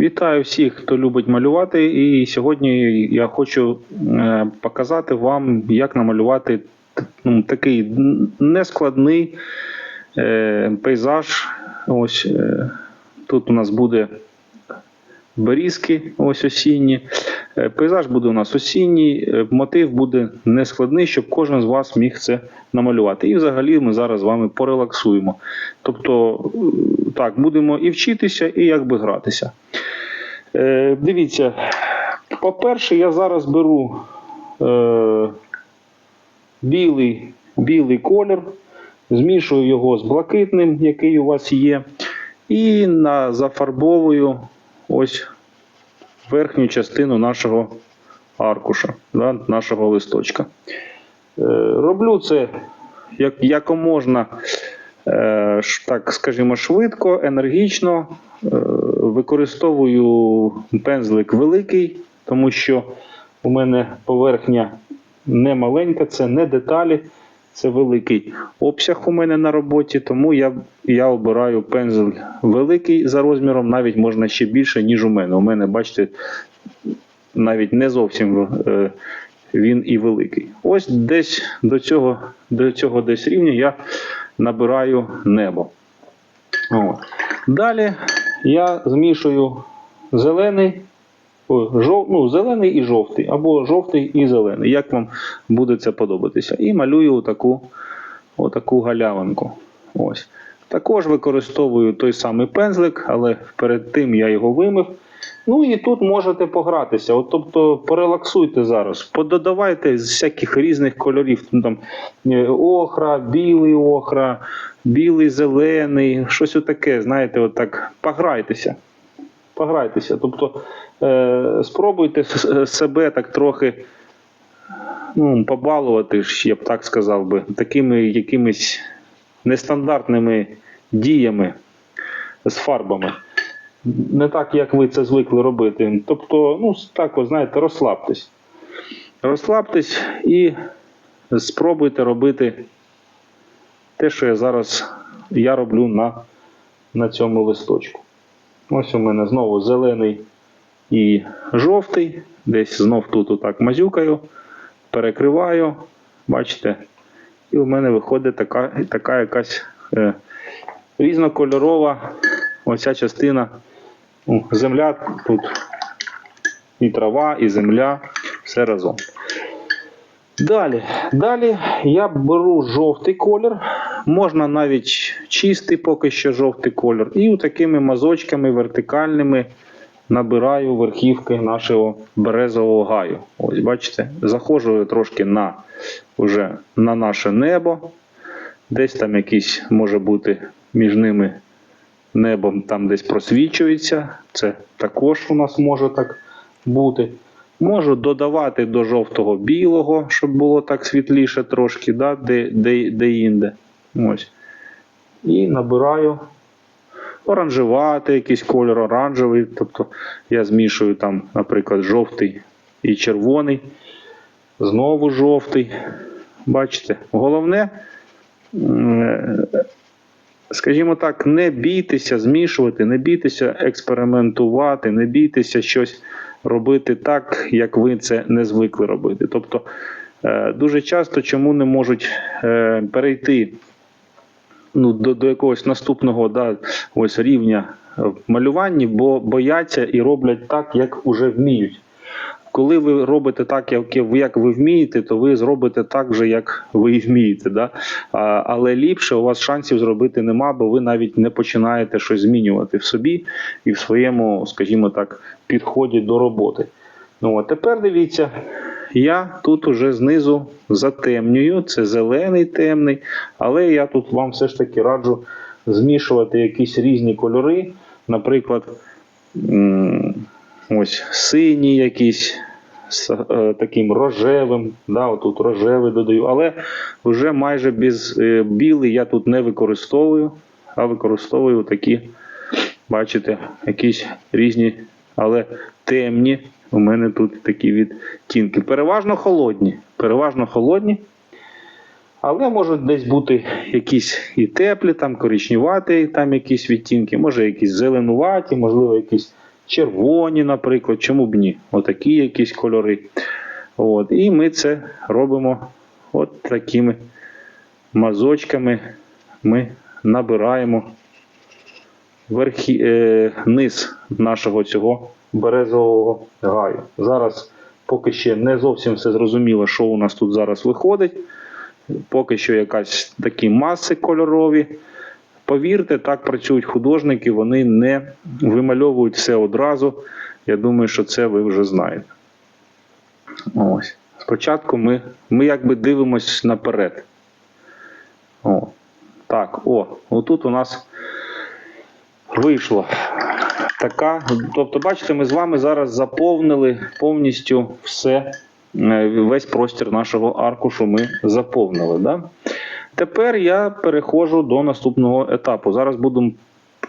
Вітаю всіх, хто любить малювати. І сьогодні я хочу е, показати вам, як намалювати ну, такий нескладний е, пейзаж. Ось е, тут у нас буде берізки, ось осінні. Пейзаж буде у нас осінній, мотив буде нескладний, щоб кожен з вас міг це намалювати. І взагалі ми зараз з вами порелаксуємо. Тобто, так, будемо і вчитися, і якби гратися. Е, дивіться, по-перше, я зараз беру е, білий, білий колір, змішую його з блакитним, який у вас є, і на, зафарбовую ось верхню частину нашого аркуша, да, нашого листочка. Е, роблю це як, якоможна, так скажімо, швидко, енергічно. Е, використовую пензлик великий, тому що у мене поверхня не маленька, це не деталі, це великий обсяг у мене на роботі, тому я, я обираю пензель великий за розміром, навіть можна ще більше, ніж у мене. У мене, бачите, навіть не зовсім е, він і великий. Ось десь до цього, до цього десь рівня я набираю небо. От. Далі я змішую зелений, о, жов, ну, зелений і жовтий, або жовтий і зелений, як вам буде це подобатися. І малюю отаку, отаку галявинку. Ось. Також використовую той самий пензлик, але перед тим я його вимив. Ну і тут можете погратися. От, тобто порелаксуйте зараз, пододавайте з всяких різних кольорів. Ну, там, е, охра, білий охра, білий, зелений, щось отаке, знаєте, отак, пограйтеся. Пограйтеся. Тобто е, спробуйте себе так трохи ну, побалувати, я б так сказав би, такими якимись нестандартними діями з фарбами. Не так, як ви це звикли робити. Тобто, ну, так, от, знаєте, розслабтесь. Розслабтесь і спробуйте робити те, що я зараз я роблю на, на цьому листочку. Ось у мене знову зелений і жовтий. Десь знов тут отак мазюкаю, перекриваю, бачите, і у мене виходить така, така якась е, різнокольорова оця частина. Ну, Земля тут і трава, і земля, все разом. Далі, далі я беру жовтий колір, можна навіть чистий поки що жовтий колір, і такими мазочками вертикальними набираю верхівки нашого березового гаю. Ось бачите, заходжу трошки на, вже на наше небо. Десь там якийсь може бути між ними небом там десь просвічується. Це також у нас може так бути. Можу додавати до жовтого білого, щоб було так світліше трошки, да, де, де, де інде. Ось. І набираю оранжевати якийсь кольор оранжевий. Тобто я змішую там, наприклад, жовтий і червоний. Знову жовтий. Бачите, головне, скажімо так, не бійтеся змішувати, не бійтеся експериментувати, не бійтеся щось робити так, як ви це не звикли робити. Тобто е, дуже часто чому не можуть е, перейти ну, до, до якогось наступного да, ось рівня в малюванні, бо бояться і роблять так, як уже вміють. Коли ви робите так, як, як ви вмієте, то ви зробите так же, як ви вмієте. Да? А, але ліпше у вас шансів зробити нема, бо ви навіть не починаєте щось змінювати в собі і в своєму, скажімо так, підході до роботи. Ну, а тепер дивіться, я тут уже знизу затемнюю, це зелений темний, але я тут вам все ж таки раджу змішувати якісь різні кольори. Наприклад, ось синій якийсь з е, таким рожевим. Да, отут рожевий додаю, але вже майже без е, білий я тут не використовую, а використовую такі, бачите, якісь різні, але темні. У мене тут такі відтінки. Переважно холодні. Переважно холодні. Але можуть десь бути якісь і теплі, там коричневаті, там якісь відтінки, може якісь зеленуваті, можливо, якісь червоні, наприклад, чому б ні? Отакі якісь кольори. От. І ми це робимо от такими мазочками. Ми набираємо верхі, е, низ нашого цього березового гаю. Зараз поки ще не зовсім все зрозуміло, що у нас тут зараз виходить. Поки що якась такі маси кольорові. Повірте, так працюють художники, вони не вимальовують все одразу. Я думаю, що це ви вже знаєте. Ось. Спочатку ми, ми якби дивимось наперед. О, так, о, отут у нас вийшло така. Тобто, бачите, ми з вами зараз заповнили повністю все, е, весь простір нашого аркушу ми заповнили. Да? Тепер я переходжу до наступного етапу. Зараз буду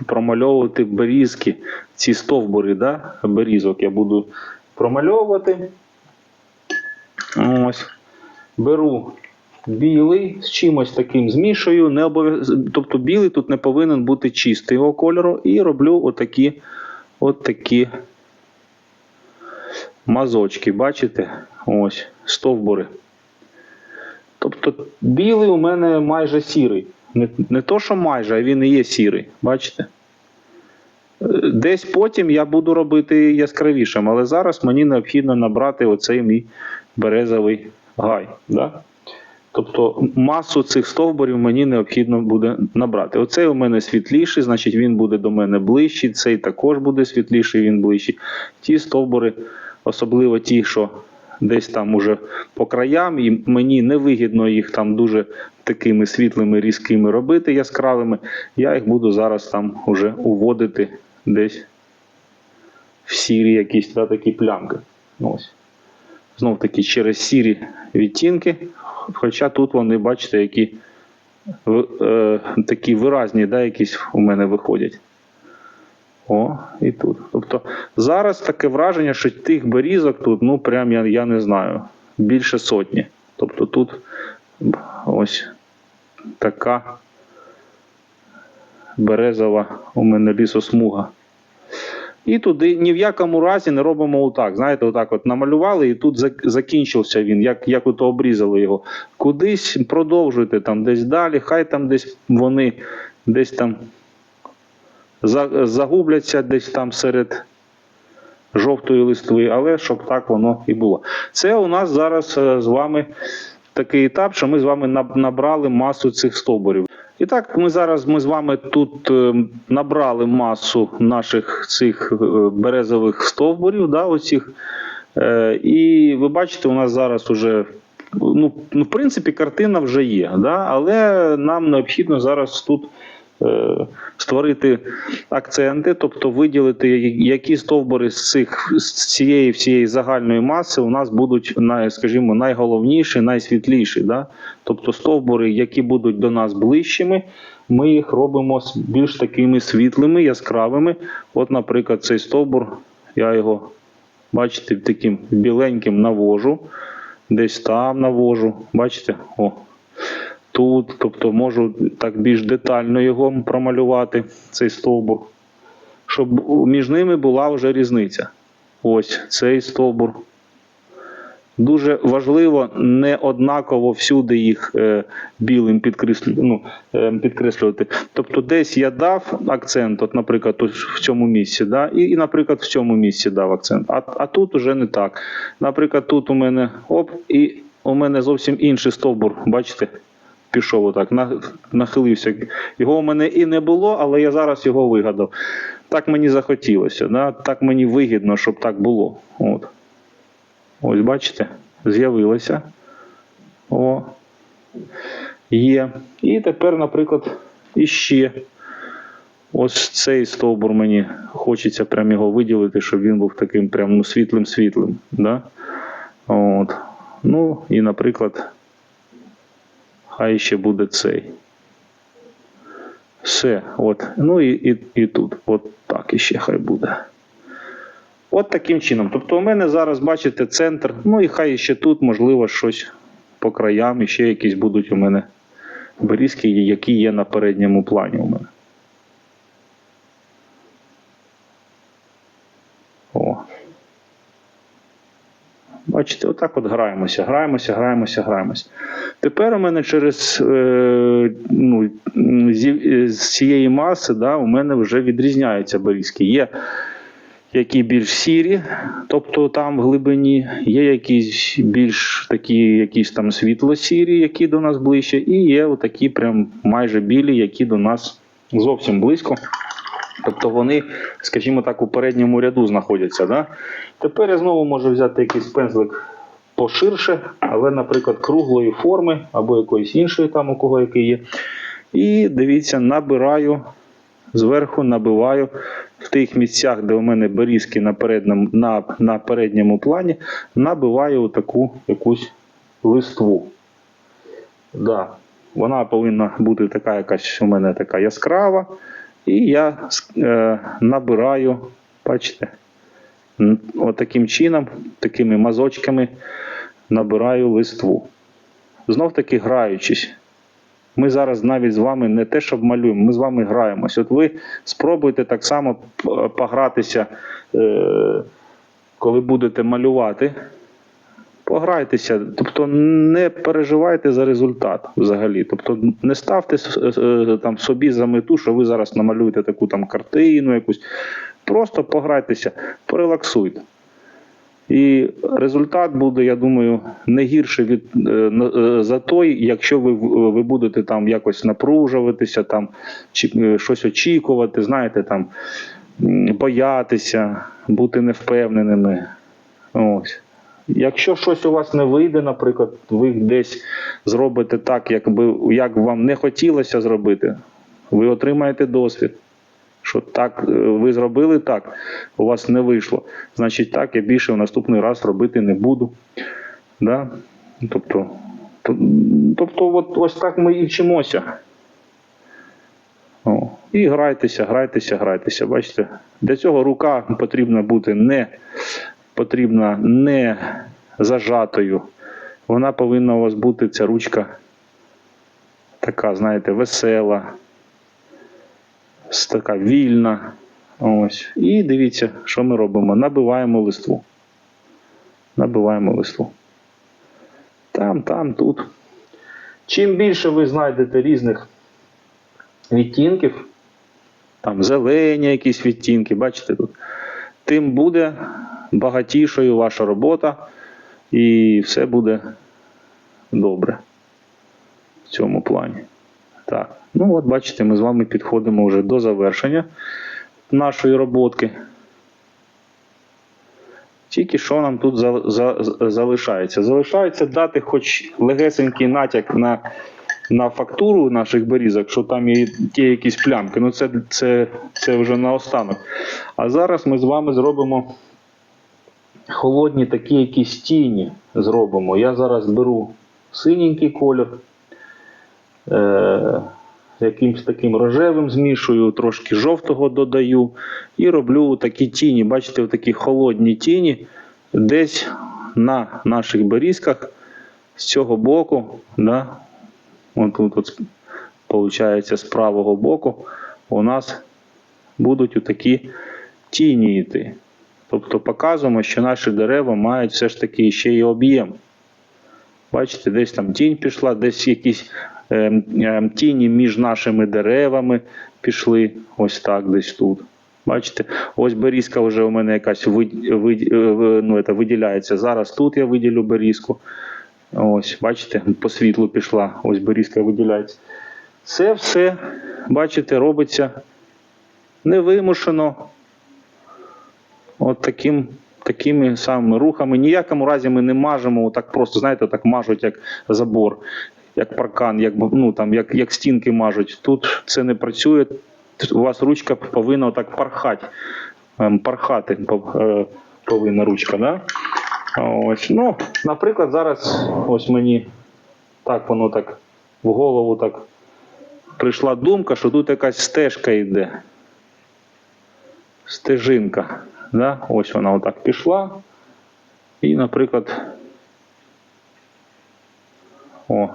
промальовувати берізки, ці стовбури, да? берізок я буду промальовувати. Ось. Беру білий з чимось таким змішую. Не обов'яз... Тобто білий тут не повинен бути чистий його кольору. І роблю отакі, отакі мазочки. Бачите? Ось, стовбури. Тобто білий у мене майже сірий. Не, не то, що майже, а він і є сірий. Бачите? Е, Десь потім я буду робити яскравішим, але зараз мені необхідно набрати оцей мій березовий гай. Да? Тобто масу цих стовбурів мені необхідно буде набрати. Оцей у мене світліший, значить він буде до мене ближчий, цей також буде світліший, він ближчий. Ті стовбури, особливо ті, що десь там уже по краям, і мені невигідно їх там дуже такими світлими, різкими робити, яскравими. Я їх буду зараз там уже уводити десь в сірі якісь да, такі плямки. Ось. Знов таки через сірі відтінки. Хоча тут вони, бачите, які е, такі виразні, да, якісь у мене виходять. О, і тут. Тобто зараз таке враження, що тих берізок тут, ну прям я, я не знаю, більше сотні. Тобто тут ось така березова у мене лісосмуга. І туди ні в якому разі не робимо отак. Знаєте, отак от намалювали, і тут закінчився він, як, як ото обрізали його. Кудись продовжуйте там десь далі, хай там десь вони десь там загубляться десь там серед жовтої листви, але щоб так воно і було. Це у нас зараз е, з вами такий етап, що ми з вами набрали масу цих стовбурів. І так, ми зараз ми з вами тут е, набрали масу наших цих е, березових стовбурів, да, оцих. І ви бачите, у нас зараз уже. Ну, ну, в принципі, картина вже є, да? але нам необхідно зараз тут створити акценти, тобто виділити, які стовбури з цих з цієї всієї загальної маси у нас будуть най, скажімо, найголовніші, найсвітліші. Да? Тобто стовбури, які будуть до нас ближчими, ми їх робимо більш такими світлими, яскравими. От, наприклад, цей стовбур, я його, бачите, таким біленьким навожу, десь там навожу. Бачите? О, тут, тобто можу так більш детально його промалювати, цей стовбур, щоб між ними була вже різниця. Ось цей стовбур. Дуже важливо не однаково всюди їх е, білим підкреслю, ну, е, підкреслювати. Тобто, десь я дав акцент, от, наприклад, в цьому місці, да, і, і, наприклад, в цьому місці дав акцент. А, а тут уже не так. Наприклад, тут у мене оп, і у мене зовсім інший стовбур. Бачите? Пішов отак, нахилився. Його у мене і не було, але я зараз його вигадав. Так мені захотілося, да? так мені вигідно, щоб так було. От. Ось бачите, з'явилося. О. Є. І тепер, наприклад, іще. Ось цей стовбур мені хочеться прям його виділити, щоб він був таким прям ну, світлим-світлим. Да? От. Ну, і, наприклад, хай ще буде цей. Все, от. Ну і, і, і тут. От так іще хай буде. От таким чином. Тобто, у мене зараз, бачите, центр. Ну і хай ще тут, можливо, щось по краям, і ще якісь будуть у мене берізки, які є на передньому плані у мене. Бачите, отак от граємося, граємося, граємося, граємося. Тепер у мене через е, ну, зі- з цієї маси да, у мене вже відрізняються берізки. Є які більш сірі, тобто там в глибині, є якісь більш такі, якісь там світло-сірі, які до нас ближче, і є отакі прям майже білі, які до нас зовсім близько. Тобто вони, скажімо так, у передньому ряду знаходяться. Да? Тепер я знову можу взяти якийсь пензлик поширше, але, наприклад, круглої форми або якоїсь іншої, там у кого який є. І дивіться, набираю зверху, набиваю в тих місцях, де у мене берізки на передньому, на, на передньому плані, набиваю таку якусь листву. Да. Вона повинна бути така якась у мене така яскрава. І я е, набираю, бачите, отаким чином, такими мазочками набираю листву. Знов таки граючись. Ми зараз навіть з вами не те, щоб малюємо, ми з вами граємось. От ви спробуйте так само погратися, е, коли будете малювати. Пограйтеся, тобто не переживайте за результат взагалі. Тобто не ставте е, там собі за мету, що ви зараз намалюєте таку там картину якусь. Просто пограйтеся, порелаксуйте. І результат буде, я думаю, не гірше від е, е, за той, якщо ви, ви будете там якось напружуватися, там чи е, щось очікувати, знаєте, там боятися, бути невпевненими. Ось. Якщо щось у вас не вийде, наприклад, ви десь зробите так, як, би, як вам не хотілося зробити, ви отримаєте досвід. Що так, е, ви зробили так, у вас не вийшло. Значить, так, я більше в наступний раз робити не буду. Да? Тобто, тобто от, ось так ми і вчимося. О, і грайтеся, грайтеся, грайтеся. Бачите, для цього рука потрібна бути не потрібна не зажатою. Вона повинна у вас бути ця ручка така, знаєте, весела, така вільна. Ось. І дивіться, що ми робимо. Набиваємо листву. Набиваємо листву. Там, там, тут. Чим більше ви знайдете різних відтінків, там зелені якісь відтінки, бачите тут, тим буде багатішою ваша робота, і все буде добре в цьому плані. Так, ну от бачите, ми з вами підходимо вже до завершення нашої роботки. Тільки що нам тут за, за, залишається? Залишається дати хоч легесенький натяк на, на фактуру наших берізок, що там є ті якісь плямки. Ну це, це, це вже наостанок. А зараз ми з вами зробимо холодні такі якісь тіні. Зробимо. Я зараз беру синенький колір. Е- якимсь таким рожевим змішую, трошки жовтого додаю і роблю такі тіні. Бачите, такі холодні тіні десь на наших берізках з цього боку, да, отут, от, виходить, з правого боку, у нас будуть такі тіні йти. Тобто показуємо, що наші дерева мають все ж таки ще й об'єм. Бачите, десь там тінь пішла, десь якісь ем, ем, тіні між нашими деревами пішли. Ось так, десь тут. Бачите, ось берізка вже у мене якась вид, вид, е, ну, це виділяється. Зараз тут я виділю берізку. Ось, бачите, по світлу пішла. Ось берізка виділяється. Це все, бачите, робиться невимушено. От таким, такими самими рухами. Ніякому разі ми не мажемо, так просто, знаєте, так мажуть, як забор, як паркан, як, ну, там, як, як стінки мажуть. Тут це не працює. У вас ручка повинна так пархати. Ем, Пархати е, повинна ручка. Да? Ось. Ну, наприклад, зараз ось мені так воно так в голову так прийшла думка, що тут якась стежка йде стежинка. Да? Ось вона отак пішла. І, наприклад, о.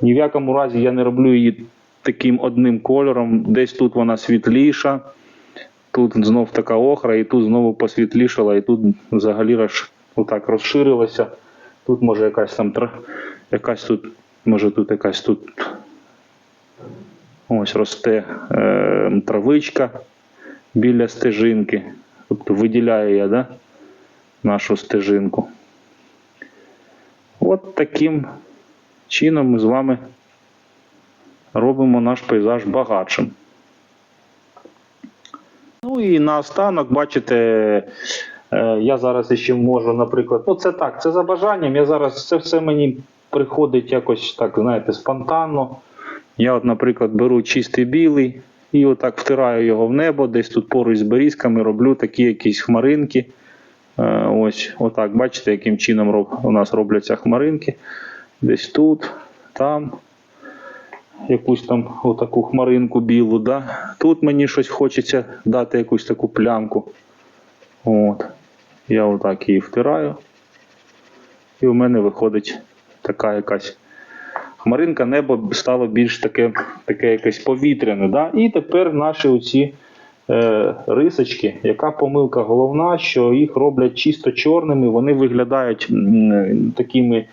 Ні в якому разі я не роблю її таким одним кольором. Десь тут вона світліша, тут знов така охра, і тут знову посвітлішала, і тут взагалі роз- отак розширилася. Тут може якась там якась тут, може тут якась тут ось росте е, травичка біля стежинки. Тобто виділяю я да, нашу стежинку. От таким чином ми з вами робимо наш пейзаж багатшим. Ну і наостанок, бачите, е, я зараз ще можу, наприклад, ну це так, це за бажанням. Я зараз це все мені приходить якось так, знаєте, спонтанно. Я, от, наприклад, беру чистий білий і отак втираю його в небо, десь тут поруч з берізками роблю такі якісь хмаринки. Е, Ось, отак, бачите, яким чином роб- у нас робляться хмаринки. Десь тут, там. Якусь там отаку хмаринку білу, да? Тут мені щось хочеться дати якусь таку плямку. От. Я отак її втираю. І у мене виходить така якась хмаринка, небо стало більш таке, таке якесь повітряне. Да? І тепер наші оці е, рисочки, яка помилка головна, що їх роблять чисто чорними, вони виглядають м, такими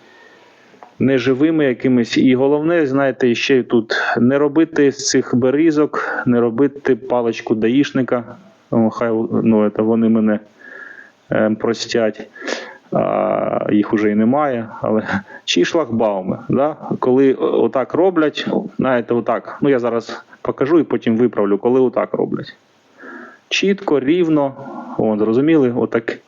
неживими якимись. І головне, знаєте, ще тут не робити з цих берізок, не робити паличку даїшника. Хай ну, це вони мене е, простять. А, їх уже і немає, але чи шлагбауми, да? коли отак роблять, знаєте, отак. Ну я зараз покажу і потім виправлю, коли отак роблять. Чітко, рівно, о, зрозуміли, отак,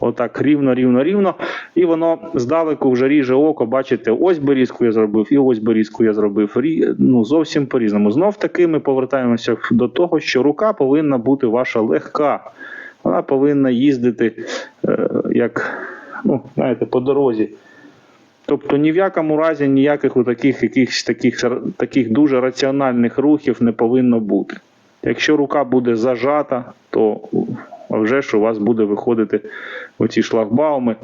отак рівно, рівно, рівно. І воно здалеку вже ріже око, бачите, ось берізку я зробив, і ось берізку я зробив. Рі- Ну, зовсім по-різному. Знов таки ми повертаємося до того, що рука повинна бути ваша легка. Вона повинна їздити е, як, ну, знаєте, по дорозі. Тобто ні в якому разі ніяких у таких, якихось таких, таких дуже раціональних рухів не повинно бути. Якщо рука буде зажата, то вже ж у вас буде виходити оці шлагбауми.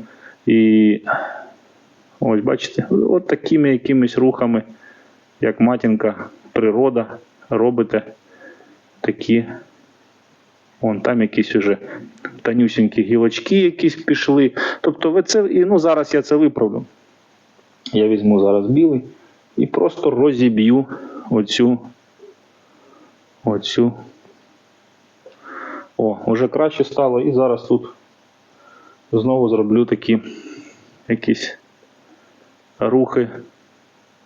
І ось бачите, от такими якимись рухами, як матінка природа, робите такі. Вон там якісь уже танюсінькі гілочки якісь пішли. Тобто ви це, і ну зараз я це виправлю. Я візьму зараз білий і просто розіб'ю оцю. Оцю. О, вже краще стало. І зараз тут знову зроблю такі якісь рухи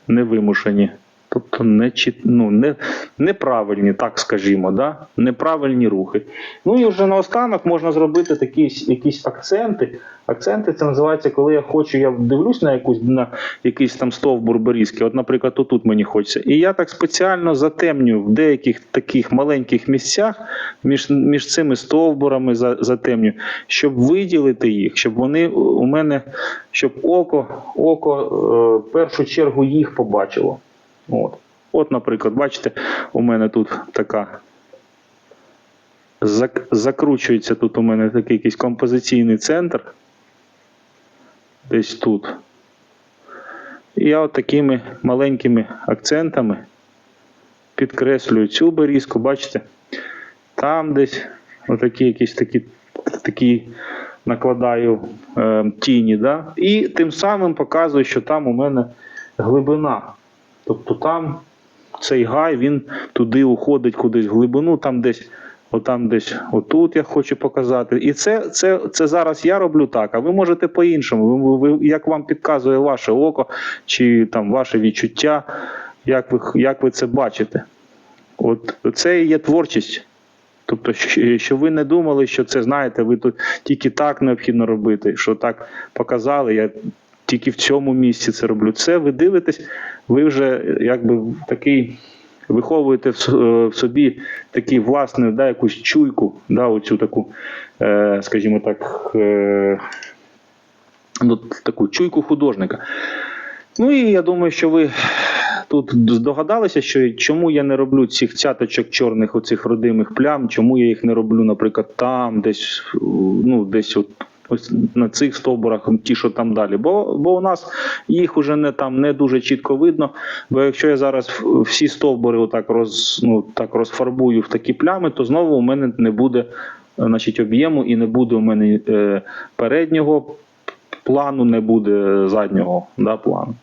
невимушені. Тобто не, ну, не, неправильні, так скажімо, да? неправильні рухи. Ну і вже наостанок можна зробити такі якісь акценти. Акценти це називається, коли я хочу, я дивлюсь на якусь на якийсь там стовбур берізки. От, наприклад, отут мені хочеться. І я так спеціально затемнюю в деяких таких маленьких місцях між, між цими стовбурами за- затемнюю, щоб виділити їх, щоб вони у мене, щоб око, око е, в першу чергу їх побачило. От. От, наприклад, бачите, у мене тут така. зак- Закручується тут у мене такий якийсь композиційний центр. Десь тут. І я от такими маленькими акцентами підкреслюю цю берізку, бачите? Там десь отакі якісь такі, такі накладаю е, тіні, да? і тим самим показую, що там у мене глибина. Тобто там цей гай, він туди уходить кудись в глибину, там десь, отам десь, отут я хочу показати. І це, це, це зараз я роблю так, а ви можете по-іншому. Ви, ви, як вам підказує ваше око чи там ваше відчуття, як ви, як ви це бачите. От це і є творчість. Тобто, що ви не думали, що це знаєте, ви тут тільки так необхідно робити, що так показали, я тільки в цьому місці це роблю. Це ви дивитесь, ви вже якби такий виховуєте в е, собі такий власний, да, якусь чуйку, да, оцю таку, е, скажімо так, е, ну, таку чуйку художника. Ну і я думаю, що ви тут здогадалися, що чому я не роблю цих цяточок чорних, оцих родимих плям, чому я їх не роблю, наприклад, там, десь, ну, десь от. Ось на цих стовбурах, ті, що там далі. Бо, бо у нас їх уже не там не дуже чітко видно. Бо якщо я зараз всі стовбури отак роз, ну, так розфарбую в такі плями, то знову у мене не буде значить, об'єму і не буде у мене е, переднього плану не буде заднього да, плану.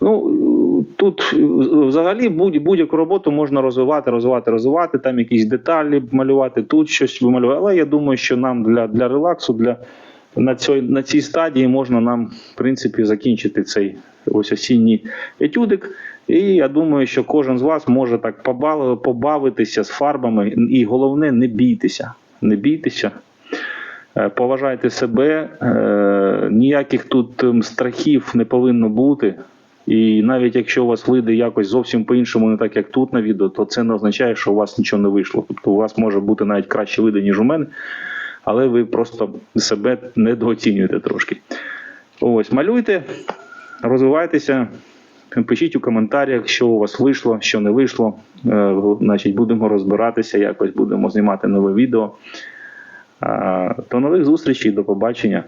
Ну, тут взагалі будь- будь-яку роботу можна розвивати, розвивати, розвивати, там якісь деталі малювати, тут щось вималювати. Але я думаю, що нам для, для релаксу, для, на, цій, на цій стадії можна нам, в принципі, закінчити цей ось осінній етюдик. І я думаю, що кожен з вас може так побавитися з фарбами. І головне, не бійтеся. Не бійтеся. Е, Поважайте себе, е, ніяких тут ем, страхів не повинно бути. І навіть якщо у вас вийде якось зовсім по-іншому, не так як тут на відео, то це не означає, що у вас нічого не вийшло. Тобто у вас може бути навіть краще вийде, ніж у мене, але ви просто себе недооцінюєте трошки. Ось, малюйте, розвивайтеся, пишіть у коментарях, що у вас вийшло, що не вийшло. Е, Значить, будемо розбиратися, якось будемо знімати нове відео. А, До нових зустрічей, до побачення.